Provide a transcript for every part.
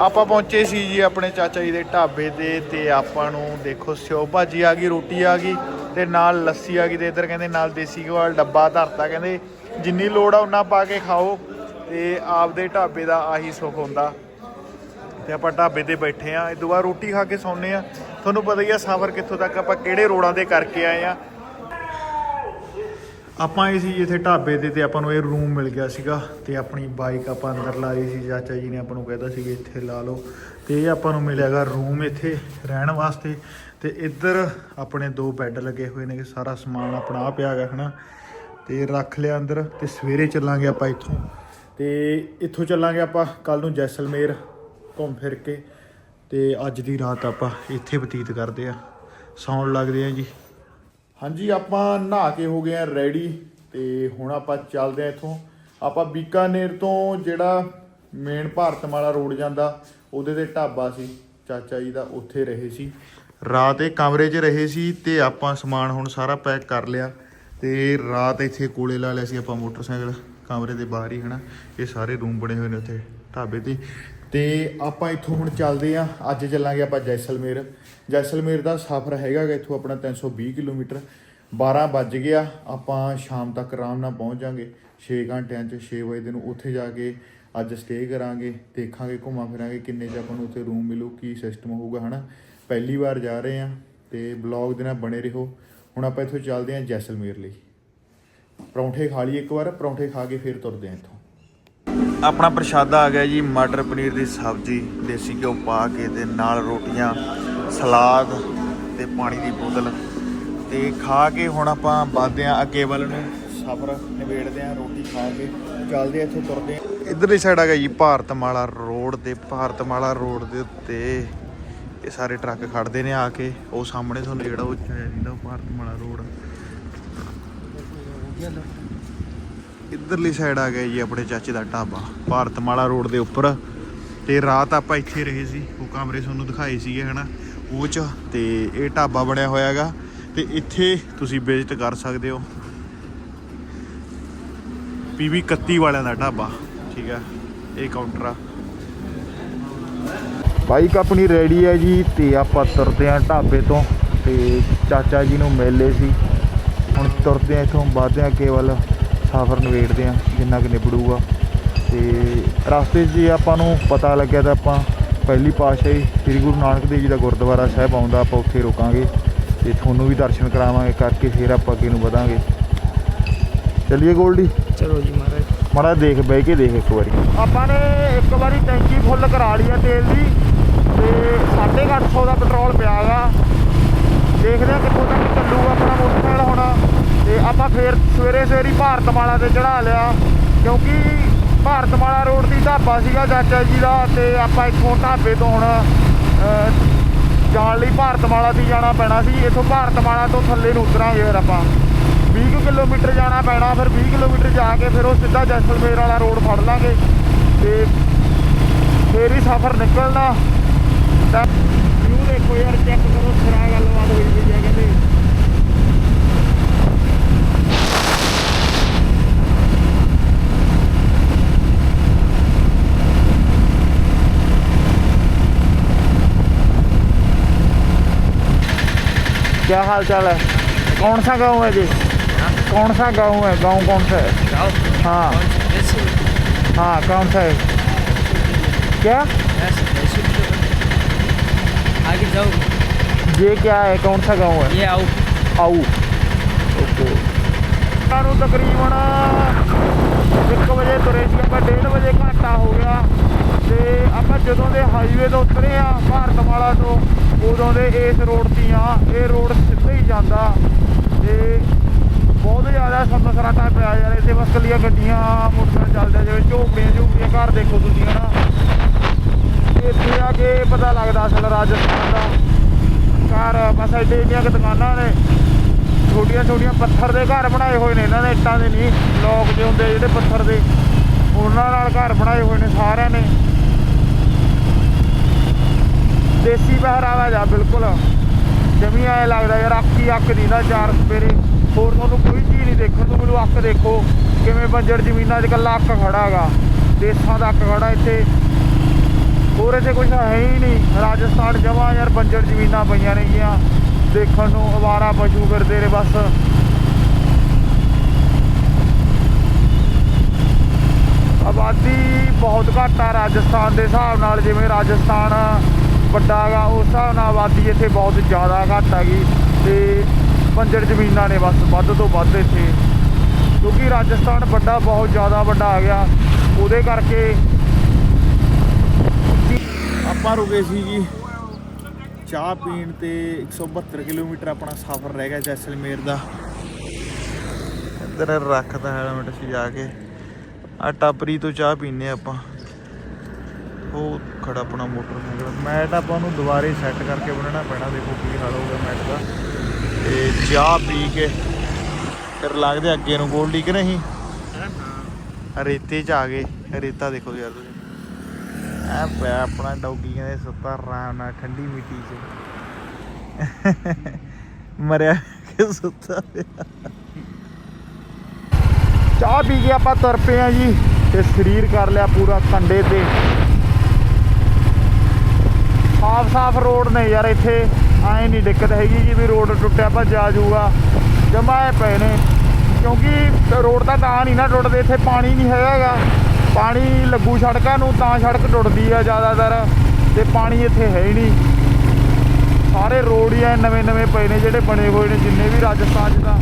ਆਪਾਂ ਪਹੁੰਚੇ ਸੀ ਜੀ ਆਪਣੇ ਚਾਚਾ ਜੀ ਦੇ ਢਾਬੇ ਤੇ ਤੇ ਆਪਾਂ ਨੂੰ ਦੇਖੋ ਸਿਓ ਭਾਜੀ ਆ ਗਈ, ਰੋਟੀ ਆ ਗਈ ਤੇ ਨਾਲ ਲੱਸੀ ਆ ਗਈ ਤੇ ਇੱਧਰ ਕਹਿੰਦੇ ਨਾਲ ਦੇਸੀ ਘਿਓ ਵਾਲਾ ਡੱਬਾ ਧਰਤਾ, ਕਹਿੰਦੇ ਜਿੰਨੀ ਲੋੜ ਆ ਉਨਾ ਪਾ ਕੇ ਖਾਓ ਤੇ ਆਪਦੇ ਢਾਬੇ ਦਾ ਆਹੀ ਸੁੱਖ ਹੁੰਦਾ। ਤੇ ਆਪਾਂ ਢਾਬੇ ਤੇ ਬੈਠੇ ਆ, ਇਹ ਦੁਬਾਰਾ ਰੋਟੀ ਖਾ ਕੇ ਸੌਂਨੇ ਆ। ਤੁਹਾਨੂੰ ਪਤਾ ਹੀ ਆ ਸਫ਼ਰ ਕਿੱਥੋਂ ਤੱਕ ਆਪਾਂ ਕਿਹੜੇ ਰੋਡਾਂ ਤੇ ਕਰਕੇ ਆਏ ਆ। ਆਪਾਂ ਇਹ ਸੀ ਇੱਥੇ ਢਾਬੇ ਤੇ ਤੇ ਆਪਾਂ ਨੂੰ ਇਹ ਰੂਮ ਮਿਲ ਗਿਆ ਸੀਗਾ ਤੇ ਆਪਣੀ ਬਾਈਕ ਆਪਾਂ ਅੰਦਰ ਲਾਈ ਸੀ, ਚਾਚਾ ਜੀ ਨੇ ਆਪਾਂ ਨੂੰ ਕਹਿਦਾ ਸੀ ਕਿ ਇੱਥੇ ਲਾ ਲਓ। ਤੇ ਇਹ ਆਪਾਂ ਨੂੰ ਮਿਲਿਆਗਾ ਰੂਮ ਇੱਥੇ ਰਹਿਣ ਵਾਸਤੇ। ਤੇ ਇੱਧਰ ਆਪਣੇ ਦੋ ਬੈੱਡ ਲੱਗੇ ਹੋਏ ਨੇ ਸਾਰਾ ਸਮਾਨ ਆਪਣਾ ਆ ਪਿਆ ਹੈਗਾ ਹਨਾ? ਤੇ ਰੱਖ ਲਿਆ ਅੰਦਰ ਤੇ ਸਵੇਰੇ ਚੱਲਾਂਗੇ ਆਪਾਂ ਇੱਥੋਂ। ਤੇ ਇੱਥੋਂ ਚੱਲਾਂਗੇ ਆਪਾਂ ਕੱਲ ਨੂੰ ਜੈਸਲਮੇਰ ਘੁੰਮ ਫਿਰ ਕੇ। ਤੇ ਅੱਜ ਦੀ ਰਾਤ ਆਪਾਂ ਇੱਥੇ ਬਤੀਤ ਕਰਦੇ ਆ ਸੌਣ ਲੱਗਦੇ ਆ ਜੀ। ਹਾਂਜੀ, ਆਪਾਂ ਨਹਾ ਕੇ ਹੋ ਗਏ ਆ ਰੈਡੀ ਤੇ ਹੁਣ ਆਪਾਂ ਚੱਲਦੇ ਆ ਇੱਥੋਂ। ਆਪਾਂ ਬੀਕਾਨੇਰ ਤੋਂ ਜਿਹੜਾ ਮੇਨ ਭਾਰਤਮਾਲਾ ਰੋਡ ਜਾਂਦਾ, ਉਹਦੇ ਤੇ ਢਾਬਾ ਸੀ। ਚਾਚਾ ਜੀ ਦਾ ਉੱਥੇ ਰਹੇ ਸੀ। ਰਾਤ ਇਹ ਕਮਰੇ 'ਚ ਰਹੇ ਸੀ ਤੇ ਆਪਾਂ ਸਮਾਨ ਹੁਣ ਸਾਰਾ ਪੈਕ ਕਰ ਲਿਆ ਤੇ ਰਾਤ ਇੱਥੇ ਕੋਲੇ ਲਾ ਲਿਆ ਸੀ ਆਪਾਂ ਮੋਟਰਸਾਈਕਲ ਕਮਰੇ ਦੇ ਬਾਹਰ ਹੀ, ਹਨਾ। ਇਹ ਸਾਰੇ ਰੂਮ ਬਣੇ ਹੋਏ ਨੇ ਉੱਥੇ, ਢਾਬੇ ਤੇ। ਤੇ ਆਪਾਂ ਇੱਥੋਂ ਹੁਣ ਚੱਲਦੇ ਆ ਅੱਜ ਚੱਲਾਂਗੇ ਆਪਾਂ ਜੈਸਲਮੇਰ। ਜੈਸਲਮੇਰ ਦਾ ਸਫ਼ਰ ਹੈਗਾ ਇੱਥੋਂ ਆਪਣਾ 320 ਕਿਲੋਮੀਟਰ। 12 ਵੱਜ ਗਿਆ ਆਪਾਂ ਸ਼ਾਮ ਤੱਕ ਆਰਾਮ ਨਾਲ ਪਹੁੰਚ ਜਾਾਂਗੇ। 6 ਘੰਟਿਆਂ ਚ 6 ਵਜੇ ਦੇ ਨੂੰ ਉੱਥੇ ਜਾ ਕੇ ਅੱਜ ਸਟੇ ਕਰਾਂਗੇ, ਦੇਖਾਂਗੇ, ਘੁੰਮਾਂ ਫਿਰਾਂਗੇ ਕਿੰਨੇ ਚ ਆਪਾਂ ਨੂੰ ਉੱਥੇ ਰੂਮ ਮਿਲੂ, ਕੀ ਸਿਸਟਮ ਹੋਊਗਾ, ਹਨਾ? ਪਹਿਲੀ ਵਾਰ ਜਾ ਰਹੇ ਆ ਤੇ ਬਲੌਗ ਦੇ ਨਾਲ ਬਣੇ ਰਹੋ। ਹੁਣ ਆਪਾਂ ਇੱਥੋਂ ਚੱਲਦੇ ਆ ਜੈਸਲਮੇਰ ਲਈ। ਪਰੌਂਠੇ ਖਾ ਲਈ ਇੱਕ ਵਾਰ, ਪਰੌਂਠੇ ਖਾ ਕੇ ਫਿਰ ਤੁਰਦੇ ਆ ਇੱਥੋਂ। ਆਪਣਾ ਪ੍ਰਸ਼ਾਦਾ ਆ ਗਿਆ ਜੀ, ਮਟਰ ਪਨੀਰ ਦੀ ਸਬਜ਼ੀ, ਦੇਸੀ ਘਿਓ ਪਾ ਕੇ ਤੇ ਨਾਲ ਰੋਟੀਆਂ, ਸਲਾਦ ਤੇ ਪਾਣੀ ਦੀ ਬੋਤਲ ਤੇ ਖਾ ਕੇ ਹੁਣ ਆਪਾਂ ਵੱਧਦੇ ਆ ਅੱਗੇ ਵੱਲ ਨੂੰ ਸਫ਼ਰ, ਨਿਬੇੜਦੇ ਆ ਰੋਟੀ ਖਾ ਕੇ, ਚੱਲਦੇ ਆ ਇੱਥੋਂ ਤੁਰਦੇ ਆ ਇਧਰਲੀ ਸਾਈਡ ਆ ਗਿਆ ਜੀ, ਭਾਰਤਮਾਲਾ ਰੋਡ ਤੇ, ਭਾਰਤਮਾਲਾ ਰੋਡ ਦੇ ਉੱਤੇ ਇਹ ਸਾਰੇ ਟਰੱਕ ਖੜਦੇ ਨੇ ਆ ਕੇ, ਉਹ ਸਾਹਮਣੇ ਤੁਹਾਨੂੰ ਜਿਹੜਾ ਉਹ ਜਿਹੜਾ ਭਾਰਤਮਾਲਾ ਰੋਡ। ਇੱਧਰਲੀ ਸਾਈਡ ਆ ਗਿਆ ਜੀ ਆਪਣੇ ਚਾਚੇ ਦਾ ਢਾਬਾ ਭਾਰਤਮਾਲਾ ਰੋਡ ਦੇ ਉੱਪਰ। ਤੇ ਰਾਤ ਆਪਾਂ ਇੱਥੇ ਰਹੇ ਸੀ, ਉਹ ਕਮਰੇ ਤੁਹਾਨੂੰ ਦਿਖਾਏ ਸੀਗੇ, ਹਨਾ? ਉਹ ਚ ਤੇ ਇਹ ਢਾਬਾ ਬਣਿਆ ਹੋਇਆ ਹੈਗਾ। ਤੇ ਇੱਥੇ ਤੁਸੀਂ ਵਿਜ਼ਿਟ ਕਰ ਸਕਦੇ ਹੋ। ਪੀਵੀ 31 ਵਾਲਿਆਂ ਦਾ ਢਾਬਾ, ਠੀਕ ਹੈ ਇਹ ਕਾਊਂਟਰ ਆ। ਬਾਈਕ ਆਪਣੀ ਰੈਡੀ ਹੈ ਜੀ, ਤੇ ਆਪਾਂ ਤੁਰਦੇ ਆਂ ਢਾਬੇ ਤੋਂ। ਤੇ ਚਾਚਾ ਜੀ ਨੂੰ ਮਿਲੇ ਸੀ। ਹੁਣ ਤੁਰਦੇ ਆਂ ਇੱਥੋਂ, ਵੱਧਦੇ ਆਂ ਕੇਵਲ। ਸਫ਼ਰ ਨਵੇੜਦੇ ਆਂ ਜਿੰਨਾ ਕਿ ਨਿਬੜੂਗਾ। ਤੇ ਰਸਤੇ 'ਚ ਜੇ ਆਪਾਂ ਨੂੰ ਪਤਾ ਲੱਗਿਆ ਤਾਂ ਆਪਾਂ ਪਹਿਲੀ ਪਾਤਸ਼ਾਹੀ ਸ੍ਰੀ ਗੁਰੂ ਨਾਨਕ ਦੇਵ ਜੀ ਦਾ ਗੁਰਦੁਆਰਾ ਸਾਹਿਬ ਆਉਂਦਾ ਆਪਾਂ ਉੱਥੇ ਰੁਕਾਂਗੇ ਤੇ ਤੁਹਾਨੂੰ ਵੀ ਦਰਸ਼ਨ ਕਰਾਵਾਂਗੇ ਕਰਕੇ ਫਿਰ ਆਪਾਂ ਅੱਗੇ ਨੂੰ ਵਧਾਂਗੇ। ਚੱਲੀਏ ਗੋਲਡੀ? ਚਲੋ ਜੀ ਮਹਾਰਾਜ। ਮਾੜਾ ਦੇਖ ਬਹਿ ਕੇ ਦੇਖ ਇੱਕ ਵਾਰੀ। ਆਪਾਂ ਨੇ ਇੱਕ ਵਾਰੀ ਟੈਂਕੀ ਫੁੱਲ ਕਰਾ ਲਈ ਆ ਤੇਲ ਦੀ ਤੇ 850 ਦਾ ਪੈਟਰੋਲ ਪਿਆ ਗਾ ਦੇਖਦੇ ਆ ਕਿੱਥੋਂ ਤੱਕ ਚੱਲੂਗਾ ਆਪਣਾ ਮੋਟਰਸਾਈਕਲ ਹੁਣ। ਤੇ ਆਪਾਂ ਫੇਰ ਸਵੇਰੇ ਸਵੇਰੀ ਭਾਰਤਮਾਲਾ ਤੇ ਚੜਾ ਲਿਆ। ਕਿਉਂਕਿ ਭਾਰਤਮਾਲਾ ਰੋਡ ਦੀ ਢਾਬਾ ਸੀਗਾ ਚਾਚਾ ਜੀ ਦਾ ਤੇ ਆਪਾਂ ਇੱਥੋਂ ਢਾਬੇ ਤੋਂ ਹੁਣ ਜਾਣ ਲਈ ਭਾਰਤਮਾਲਾ ਦੀ ਜਾਣਾ ਪੈਣਾ ਸੀ। ਇੱਥੋਂ ਭਾਰਤਮਾਲਾ ਤੋਂ ਥੱਲੇ ਨੂੰ ਉਤਰਾਂਗੇ ਫਿਰ ਆਪਾਂ। 20 ਕੁ ਕਿਲੋਮੀਟਰ ਜਾਣਾ ਪੈਣਾ, ਫਿਰ 20 ਕਿਲੋਮੀਟਰ ਜਾ ਕੇ ਫਿਰ ਉਹ ਸਿੱਧਾ ਜੈਸਲਮੇਰ ਵਾਲਾ ਰੋਡ ਫੜ ਲਾਂਗੇ। ਤੇ ਫੇਰ ਹੀ ਸਫ਼ਰ ਨਿਕਲਣਾ। ਤਾਂ ਦੇਖੋ ਯਾਰ ਚੈੱਕ ਕਰੋ ਸਿਰਾ ਗੱਲਬਾਤ ਹੋਈ ਵੀ ਹੈ ਕਹਿੰਦੇ क्या हाल चाल है कौन सा गांव है जी कौन सा गांव है गांव कौन सा है जाओ हाँ ऐसे हाँ कौन सा है क्या ऐसे ऐसे आगे जाओ ये क्या है कौन सा गांव है ये आओ ਆਊ ਓਕੇ ਸਾਨੂੰ ਤਕਰੀਬਨ 1 ਵਜੇ ਤੁਰੇ ਸੀ ਆਪਾਂ 1:30 ਵਜੇ ਘੰਟਾ ਹੋ ਗਿਆ ਤੇ ਆਪਾਂ ਜਦੋਂ ਦੇ ਹਾਈਵੇ ਤੋਂ ਉਤਰੇ ਆ ਭਾਰਤਮਾਲਾ ਤੋਂ ਉਦੋਂ ਦੇ ਇਸ ਰੋਡ ਤੇ ਆ ਇਹ ਰੋਡ ਸਿੱਧਾ ਹੀ ਜਾਂਦਾ ਤੇ ਬਹੁਤ ਜ਼ਿਆਦਾ ਸੰਦ ਸਰਾਟਾ ਪਿਆ ਯਾਰ ਇੱਥੇ ਬਸ ਕੱਲੀਆਂ ਗੱਡੀਆਂ ਮੋਟਰਸਾਈਕਲ ਚੱਲਦੇ ਆ, ਜਿਵੇਂ ਝੋਪੜੀਆਂ ਝੋਪੜੀਆਂ ਘਰ ਦੇਖੋ ਪਤਾ ਲੱਗਦਾ ਅਸਲ ਰਾਜਸਥਾਨ ਦਾ। ਘਰ ਬਸ ਐਡੇ ਇੰਨੀਆਂ ਕੁ ਦੁਕਾਨਾਂ ਨੇ। ਛੋਟੀਆਂ ਛੋਟੀਆਂ ਪੱਥਰ ਦੇ ਘਰ ਬਣਾਏ ਹੋਏ ਨੇ ਇਹਨਾਂ ਨੇ, ਇੱਟਾਂ ਦੇ ਨਹੀਂ, ਲੋਕ ਦੇ ਹੁੰਦੇ ਜਿਹੜੇ ਪੱਥਰ ਦੇ। ਉਹਨਾਂ ਨਾਲ ਘਰ ਬਣਾਏ ਹੋਏ ਨੇ ਸਾਰਿਆਂ ਨੇ। ਦੇਸੀ ਪਹਿਰਾਵਾ ਜਾ ਬਿਲਕੁਲ। ਜਮੀ ਐ ਲੱਗਦਾ ਯਾਰ ਅੱਖ ਹੀ ਅੱਖ ਦੀ ਨਾ ਚਾਰ ਸਪੇਰੇ। ਹੋਰ ਤੁਹਾਨੂੰ ਕੋਈ ਚੀਜ਼ ਨਹੀਂ ਦੇਖਣ ਨੂੰ ਮਿਲੂ ਅੱਖ ਦੇਖੋ। ਕਿਵੇਂ ਬੰਜਰ ਜ਼ਮੀਨਾਂ 'ਚ ਇਕੱਲਾ ਅੱਖ ਖੜਾ ਹੈਗਾ ਦੇਸਾਂ ਦਾ ਅੱਖ ਖੜਾ ਇੱਥੇ। ਹੋਰ ਹੋਰ ਇੱਥੇ ਕੁਝ ਹੈ ਹੀ ਨਹੀਂ। ਰਾਜਸਥਾਨ ਜਮਾ ਯਾਰ ਬੰਜਰ ਜ਼ਮੀਨਾਂ ਪਈਆਂ ਨੇਗੀਆਂ ਦੇਖਣ ਨੂੰ ਅਵਾਰਾ ਪਸ਼ੂ ਫਿਰਦੇ ਨੇ ਬਸ। ਆਬਾਦੀ ਬਹੁਤ ਘੱਟ ਆ ਰਾਜਸਥਾਨ ਦੇ ਹਿਸਾਬ ਨਾਲ। ਜਿਵੇਂ ਰਾਜਸਥਾਨ ਵੱਡਾ ਹੈਗਾ, ਉਸ ਹਿਸਾਬ ਨਾਲ ਆਬਾਦੀ ਇੱਥੇ ਬਹੁਤ ਜ਼ਿਆਦਾ ਘੱਟ ਹੈਗੀ। ਤੇ ਬੰਜਰ ਜ਼ਮੀਨਾਂ ਨੇ ਬਸ ਵੱਧ ਤੋਂ ਵੱਧ ਇੱਥੇ। ਕਿਉਂਕਿ ਰਾਜਸਥਾਨ ਵੱਡਾ, ਬਹੁਤ ਜ਼ਿਆਦਾ ਵੱਡਾ ਆ ਗਿਆ ਉਹਦੇ ਕਰਕੇ ਆਪਾਂ ਰੁਕੇ ਸੀ ਜੀ। ਚਾਹ ਪੀਣ ਤੇ 172 ਕਿਲੋਮੀਟਰ ਆਪਣਾ ਸਫ਼ਰ ਰਹਿ ਗਿਆ ਜੈਸਲਮੇਰ ਦਾ। ਇੱਧਰ ਰੱਖਦਾ ਹੈਲਮਟ ਸੀ ਜਾ ਕੇ। ਆ ਟਾਪਰੀ ਤੋਂ ਚਾਹ ਪੀਨੇ ਆਪਾਂ। ਉਹ ਖੜਾ ਆਪਣਾ ਮੋਟਰਸਾਈਕਲ। ਮੈਟ ਆਪਾਂ ਨੂੰ ਦੁਬਾਰੇ ਸੈੱਟ ਕਰਕੇ ਬਣਾਉਣਾ ਪੈਣਾ। ਦੇਖੋ ਕੀ ਹਾਲ ਹੋਊਗਾ ਮੈਟ ਦਾ। ਤੇ ਚਾਹ ਪੀ ਕੇ ਫਿਰ ਲੱਗਦੇ ਅੱਗੇ ਨੂੰ ਗੋਲਡੀ ਕਿ ਨਹੀਂ? ਰੇਤੇ ਚ ਆ ਗਏ। ਰੇਤਾ ਦੇਖੋ ਯਾਰ ਤੁਸੀਂ। ਆ ਪਿਆ ਆਪਣਾ ਡੌਗੀ ਕਹਿੰਦੇ ਸੁੱਤਾ ਆਰਾਮ ਨਾਲ, ਠੰਡੀ ਮਿੱਟੀ 'ਚ। ਮਰਿਆ ਕਿ ਸੁੱਤਾ ਪਿਆ। ਚਾਹ ਪੀ ਕੇ ਆਪਾਂ ਤੁਰ ਪਏ ਆ ਜੀ ਤੇ ਸਰੀਰ ਕਰ ਲਿਆ ਪੂਰਾ ਕੰਡੇ ਤੇ। ਸਾਫ਼ ਸਾਫ਼ ਰੋਡ ਨੇ ਯਾਰ ਇੱਥੇ, ਐ ਨਹੀਂ ਦਿੱਕਤ ਹੈਗੀ ਜੀ ਵੀ ਰੋਡ ਟੁੱਟਿਆ ਭੱਜ ਆ ਜਾਊਗਾ ਜਮਾਏ ਪਏ ਨੇ, ਕਿਉਂਕਿ ਰੋਡ ਦਾ ਤਾਂ ਨਹੀਂ ਨਾ ਟੁੱਟਦੇ, ਇੱਥੇ ਪਾਣੀ ਨਹੀਂ ਹੈਗਾਗਾ ਪਾਣੀ ਲੱਗੂ ਸੜਕਾਂ ਨੂੰ ਤਾਂ ਸੜਕ ਟੁੱਟਦੀ ਆ ਜ਼ਿਆਦਾਤਰ ਤੇ ਪਾਣੀ ਇੱਥੇ ਹੈ ਹੀ ਨਹੀਂ। ਸਾਰੇ ਰੋਡ ਹੀ ਐ, ਨਵੇਂ ਨਵੇਂ ਪਏ ਨੇ ਜਿਹੜੇ ਬਣੇ ਹੋਏ ਨੇ, ਜਿੰਨੇ ਵੀ ਰਾਜਸਥਾਨ 'ਚ ਤਾਂ।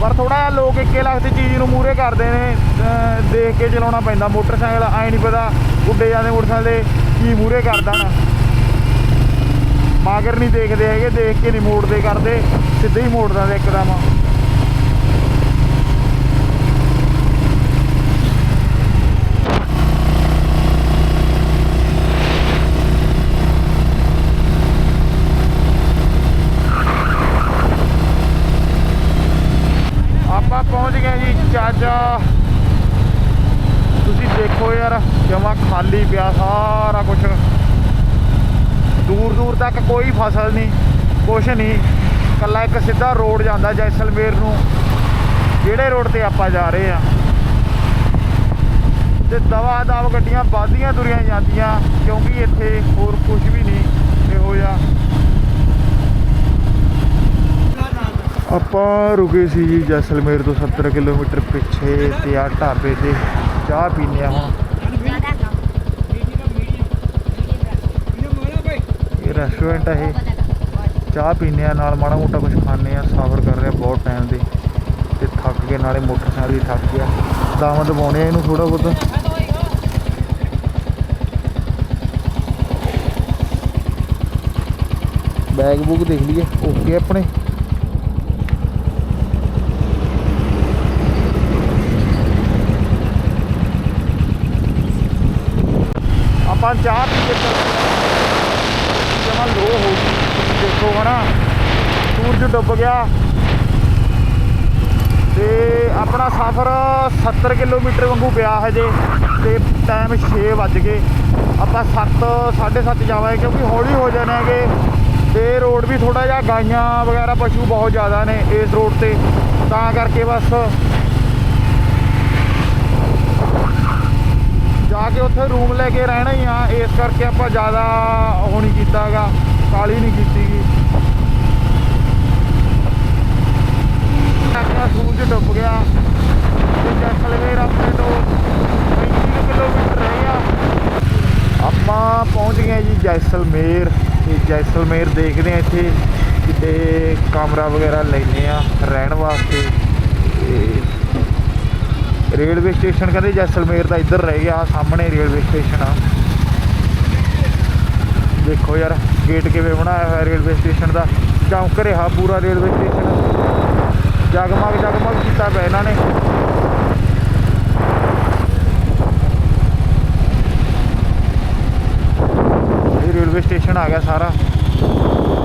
ਪਰ ਥੋੜਾ ਜਿਹਾ ਲੋਕ ਇੱਕੇ ਲੱਗਦੀ ਚੀਜ਼ ਨੂੰ ਮੂਰੇ ਕਰਦੇ ਨੇ ਦੇਖ ਕੇ ਚਲਾਉਣਾ ਪੈਂਦਾ। ਮੋਟਰਸਾਈਕਲ ਐ ਨਹੀਂ ਪਤਾ ਉੱਡੇ ਜਾਂਦੇ ਮੋਟਰਸਾਈਕਲ ਦੇ ਕੀ ਮੂਰੇ ਕਰਦਾ ਦੇਣ। ਮਾਗਰ ਨਹੀਂ ਦੇਖਦੇ ਹੈਗੇ, ਦੇਖ ਕੇ ਨਹੀਂ ਮੋੜਦੇ ਕਰਦੇ, ਸਿੱਧੇ ਹੀ ਮੋੜ ਦਿੰਦੇ ਇੱਕਦਮ ਆਪਾਂ ਪਹੁੰਚ ਗਏ ਜੀ ਚਾਚਾ ਤੁਸੀਂ ਦੇਖੋ ਯਾਰ ਜਮਾ ਖਾਲੀ ਪਿਆ, ਸਾਰਾ ਕੁਝ ਦੂਰ ਦੂਰ ਤੱਕ ਕੋਈ ਫਸਲ ਨਹੀਂ, ਕੁਛ ਨਹੀਂ। ਕੱਲਾ ਇੱਕ ਸਿੱਧਾ ਰੋਡ ਜਾਂਦਾ ਜੈਸਲਮੇਰ ਨੂੰ, ਜਿਹੜੇ ਰੋਡ ਤੇ ਆਪਾਂ ਜਾ ਰਹੇ ਆ ਤੇ ਦਵਾ ਦਵ ਗੱਡੀਆਂ ਵੱਧਦੀਆਂ ਤੁਰੀਆਂ ਜਾਂਦੀਆਂ, ਕਿਉਂਕਿ ਇੱਥੇ ਹੋਰ ਕੁਝ ਵੀ ਨਹੀਂ ਇਹੋ ਜਿਹਾ। ਆਪਾਂ ਰੁਕੇ ਸੀ ਜੀ ਜੈਸਲਮੇਰ ਤੋਂ 70 ਕਿਲੋਮੀਟਰ ਪਿੱਛੇ ਤੇ ਆ ਢਾਬੇ ਤੇ ਚਾਹ ਪੀਨੇ ਆ ਹੁਣ ਇਹ ਰੈਸਟੋਰੈਂਟ ਆ ਇਹ। ਚਾਹ ਪੀਨੇ ਆ, ਨਾਲ ਮਾੜਾ ਮੋਟਾ ਕੁਝ ਖਾਣੇ ਆ ਸਫ਼ਰ ਕਰ ਰਿਹਾ ਬਹੁਤ ਟਾਈਮ ਦੇ। ਤੇ ਥੱਕ ਕੇ ਨਾਲੇ ਮੋਟਰਸਾਈਕਲ ਵੀ ਥੱਕ ਗਿਆ। ਦਾਵਾਂ ਦਬਾਉਣੇ ਆ ਇਹਨੂੰ ਥੋੜਾ ਬਹੁਤ। ਬੈਗ ਬੁੱਕ ਦੇਖ ਲਈਏ। ਓਕੇ ਆਪਣੇ। ਆਪਾਂ ਚਾਹ ਪੀ ਲੋ ਹੋ ਗਈ। ਤੁਸੀਂ ਦੇਖੋ ਹਨਾ, ਸੂਰਜ ਡੁੱਬ ਗਿਆ। ਤੇ ਆਪਣਾ ਸਫ਼ਰ 70 ਕਿਲੋਮੀਟਰ ਵਾਂਗੂ ਪਿਆ ਹਜੇ, ਤੇ ਟਾਈਮ 6 ਵੱਜ ਗਏ। ਆਪਾਂ 7 7:30 ਜਾਵਾਂਗੇ, ਕਿਉਂਕਿ ਹੌਲੀ ਹੋ ਜਾਣਾਗੇ ਤੇ ਰੋਡ ਵੀ ਥੋੜਾ ਜਿਹਾ ਗਾਈਆਂ ਵਗੈਰਾ ਪਸ਼ੂ ਬਹੁਤ ਜ਼ਿਆਦਾ ਨੇ ਇਸ ਰੋਡ ਤੇ। ਤਾਂ ਕਰਕੇ ਬਸ ਆ ਕੇ ਉੱਥੇ ਰੂਮ ਲੈ ਕੇ ਰਹਿਣਾ ਹੀ ਆ। ਇਸ ਕਰਕੇ ਆਪਾਂ ਜ਼ਿਆਦਾ ਉਹ ਨਹੀਂ ਕੀਤਾਗਾ, ਕਾਲੀ ਨਹੀਂ ਕੀਤੀਗੀ। ਆਪਣਾ ਸੂਰਜ ਡੁੱਬ ਗਿਆ ਤੇ ਜੈਸਲਮੇਰ ਆਪਣੇ ਤੋਂ 35 ਕਿਲੋਮੀਟਰ ਰਹੇ ਗਿਆ ਆਪਾਂ ਪਹੁੰਚ ਗਏ ਜੀ ਜੈਸਲਮੇਰ। ਤੇ ਜੈਸਲਮੇਰ ਦੇਖਦੇ ਆ ਇੱਥੇ ਕਿਤੇ ਕਮਰਾ ਵਗੈਰਾ ਲੈਨੇ ਆ ਰਹਿਣ ਵਾਸਤੇ। ਤੇ ਰੇਲਵੇ ਸਟੇਸ਼ਨ ਕਹਿੰਦੇ ਜੈਸਲਮੇਰ ਦਾ ਇੱਧਰ ਰਹਿ ਗਿਆ ਸਾਹਮਣੇ ਰੇਲਵੇ ਸਟੇਸ਼ਨ ਆ। ਦੇਖੋ ਯਾਰ ਗੇਟ ਕਿਵੇਂ ਬਣਾਇਆ ਹੋਇਆ ਰੇਲਵੇ ਸਟੇਸ਼ਨ ਦਾ। ਚੌਂਕ ਰਿਹਾ ਪੂਰਾ ਰੇਲਵੇ ਸਟੇਸ਼ਨ। ਜਗਮਗ ਜਗਮਗ ਕੀਤਾ ਪਿਆ ਇਹਨਾਂ ਨੇ। ਇਹ ਰੇਲਵੇ ਸਟੇਸ਼ਨ ਆ ਗਿਆ ਸਾਰਾ,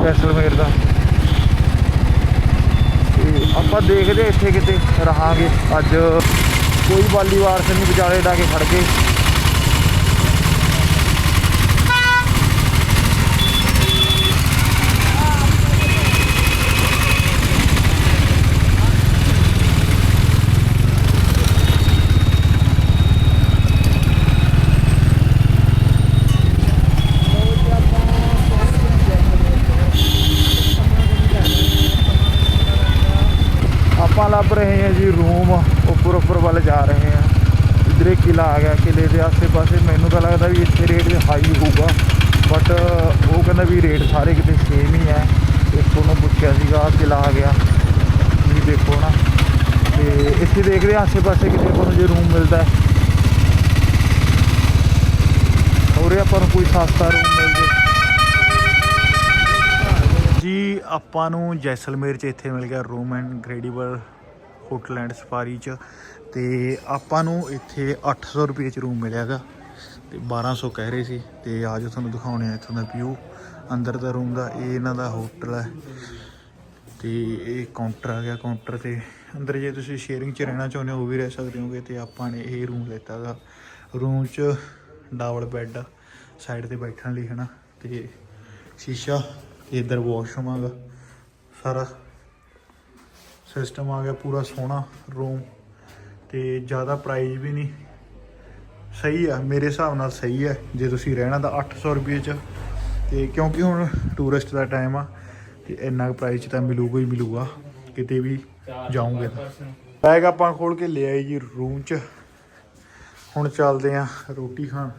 ਜੈਸਲਮੇਰ ਦਾ। ਆਪਾਂ ਦੇਖਦੇ ਇੱਥੇ ਕਿਤੇ ਰਹਾਂਗੇ ਅੱਜ। ਕੋਈ ਬਾਲੀ ਵਾਰਸ ਨਹੀਂ ਵਿਚਾਲੇ ਡਾ ਕੇ ਫੜ ਗਏ। ਰਹੇ ਹਾਂ ਜੀ, ਰੂਮ ਉੱਪਰ ਉੱਪਰ ਵੱਲ ਜਾ ਰਹੇ ਹਾਂ। ਇਧਰ ਇੱਕ ਕਿਲਾ ਆ ਗਿਆ ਕਿਲੇ ਦੇ ਆਸੇ-ਪਾਸੇ ਮੈਨੂੰ ਤਾਂ ਲੱਗਦਾ ਵੀ ਇੱਥੇ ਰੇਟ ਹਾਈ ਹੋਊਗਾ। ਬਟ ਉਹ ਕਹਿੰਦਾ ਵੀ ਰੇਟ ਸਾਰੇ ਕਿਤੇ ਸੇਮ ਹੀ ਹੈ। ਇੱਕ ਉਹਨੂੰ ਪੁੱਛਿਆ ਸੀਗਾ, ਆਹ ਕਿਲਾ ਆ ਗਿਆ। ਵੀ ਦੇਖੋ ਨਾ। ਤੇ ਇੱਥੇ ਦੇਖਦੇ ਹਾਂ ਆਸੇ-ਪਾਸੇ ਕਿਤੇ ਆਪਾਂ ਨੂੰ ਜੇ ਰੂਮ ਮਿਲਦਾ ਹੈ। ਉਰੇ ਆਪਾਂ ਨੂੰ ਕੋਈ ਸਸਤਾ ਰੂਮ ਮਿਲ ਜੇ। ਜੀ, ਆਪਾਂ ਨੂੰ ਜੈਸਲਮੇਰ ਚ ਇੱਥੇ ਮਿਲ ਗਿਆ room and incredible hotel and safari ਚ ਤੇ ਆਪਾਂ ਨੂੰ ਇੱਥੇ 800 ਰੁਪਏ ਚ ਰੂਮ ਮਿਲਿਆਗਾ ਤੇ 1200 ਕਹਿ ਰਹੇ ਸੀ ਤੇ ਆਜੋ ਤੁਹਾਨੂੰ ਦਿਖਾਉਣੇ ਆ, ਇੱਥੋਂ ਦਾ ਵਿਊ ਅੰਦਰ ਦਾ ਰੂਮ ਦਾ, ਇਹ ਇਹਨਾਂ ਦਾ ਹੋਟਲ ਹੈ। ਤੇ ਇਹ ਕਾਊਂਟਰ ਆ ਗਿਆ ਕਾਊਂਟਰ ਤੇ। ਅੰਦਰ ਜੇ ਤੁਸੀਂ ਸ਼ੇਅਰਿੰਗ 'ਚ ਰਹਿਣਾ ਚਾਹੁੰਦੇ ਹੋ, ਉਹ ਵੀ ਰਹਿ ਸਕਦੇ ਹੋਗੇ ਤੇ ਆਪਾਂ ਨੇ ਇਹ ਰੂਮ ਲੈਤਾ ਗਾ ਰੂਮ 'ਚ ਡਬਲ ਬੈੱਡ ਸਾਈਡ ਤੇ ਬੈਠਣ ਲਈ, ਹਨਾ। ਤੇ ਸ਼ੀਸ਼ਾ, ਤੇ ਇਧਰ ਵਾਸ਼ਰੂਮ ਆਗਾ ਸਾਰਾ ਸਿਸਟਮ ਆ ਗਿਆ ਪੂਰਾ ਸੋਹਣਾ ਰੂਮ ਤੇ ਜ਼ਿਆਦਾ ਪ੍ਰਾਈਸ ਵੀ ਨਹੀਂ। ਸਹੀ ਆ, ਮੇਰੇ ਹਿਸਾਬ ਨਾਲ ਸਹੀ ਹੈ ਜੇ ਤੁਸੀਂ ਰਹਿਣਾ ਤਾਂ 800 ਰੁਪਏ 'ਚ। ਤੇ ਕਿਉਂਕਿ ਹੁਣ ਟੂਰਿਸਟ ਦਾ ਟਾਈਮ ਆ, ਤੇ ਇੰਨਾ ਪ੍ਰਾਈਸ 'ਚ ਤਾਂ ਮਿਲੂਗਾ ਹੀ ਮਿਲੂਗਾ। ਕਿਤੇ ਵੀ ਜਾਓਗੇ ਤਾਂ। ਬੈਗ ਆਪਾਂ ਖੋਲ ਕੇ ਲੈ ਆਏ ਜੀ ਰੂਮ 'ਚ। ਹੁਣ ਚੱਲਦੇ ਆਂ ਰੋਟੀ ਖਾਣ।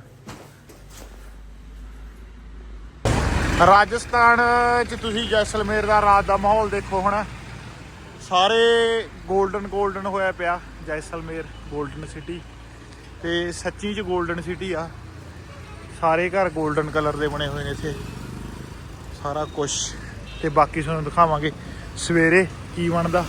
ਰਾਜਸਥਾਨ 'ਚ ਤੁਸੀਂ ਜੈਸਲਮੇਰ ਦਾ ਰਾਤ ਦਾ ਮਾਹੌਲ ਦੇਖੋ ਹੁਣ। ਸਾਰੇ 골ਡਨ 골ਡਨ ਹੋਇਆ ਪਿਆ, ਜੈਸਲਮੇਰ 골ਡਨ ਸਿਟੀ। ਤੇ ਸੱਚੀ ਚ 골ਡਨ ਸਿਟੀ ਆ। ਸਾਰੇ ਘਰ 골ਡਨ ਕਲਰ ਦੇ ਬਣੇ ਹੋਏ ਨੇ ਇੱਥੇ। ਸਾਰਾ ਕੁਝ ਤੇ ਬਾਕੀ ਤੁਹਾਨੂੰ ਦਿਖਾਵਾਂਗੇ ਸਵੇਰੇ ਕੀ ਬਣਦਾ।